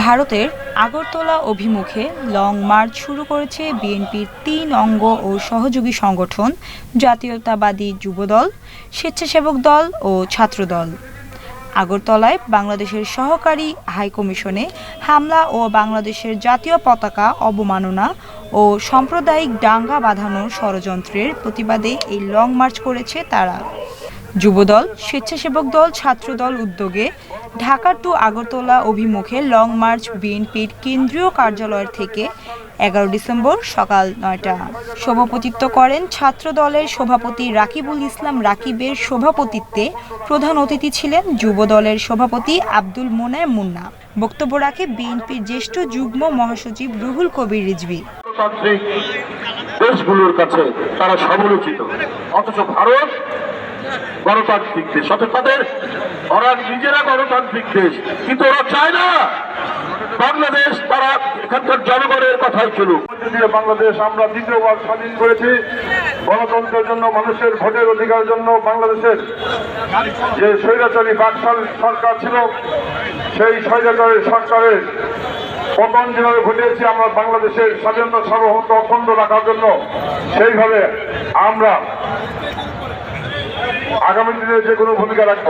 ভারতের আগরতলা অভিমুখে long March শুরু করেছে বিএনপির তিন অঙ্গ ও সহযোগী সংগঠন, জাতীয়তাবাদী যুবদল, স্বেচ্ছাসেবক দল ও ছাত্রদল। আগরতলায় বাংলাদেশের সহকারী হাইকমিশনে হামলা ও বাংলাদেশের জাতীয় পতাকা অবমাননা ও সাম্প্রদায়িক দাঙ্গা বাঁধানোর ষড়যন্ত্রের প্রতিবাদে এই লং মার্চ করেছে তারা। যুবদল, স্বেচ্ছাসেবক দল, ছাত্রদল উদ্যোগে ঢাকা টু আগরতলা অভিমুখে লং মার্চ বিএনপির কেন্দ্রীয় কার্যালয়ের থেকে এগারো ডিসেম্বর সকাল নয়টা। সভাপতিত্ব করেন ছাত্র দলের সভাপতি রাকিবুল ইসলাম রাকিবের সভাপতিত্বে প্রধান অতিথি ছিলেন যুব দলের সভাপতি আব্দুল মোনায় মুন্না। বক্তব্য রাখে বিএনপির জ্যেষ্ঠ যুগ্ম মহাসচিব রুহুল কবির রিজভী। দেশগুলোর কাছে তারা সমালোচিত, অথচ ভারত গণতান্ত্রিক দেশ। অথচ তাদের, ওরা নিজেরা গণতান্ত্রিক দেশ। কিন্তু ওরা চায় না বাংলাদেশ তারা এখানকার জনগণের কথাই দিয়ে বাংলাদেশ আমরা দ্বিতীয়বার স্বাধীন করেছি। গণতন্ত্রের জন্য, মানুষের ভোটের অধিকারের জন্য বাংলাদেশের যে স্বৈরাচারী বাকশাল সরকার ছিল, সেই স্বৈরাচারী সরকারের পতন যেভাবে ঘটেছে আমরা বাংলাদেশের স্বাধীনতা সার্বভৌমত্ব অখণ্ড রাখার জন্য, সেইভাবে আমরা আগামী দিনে যে কোনো ভূমিকা রাখব।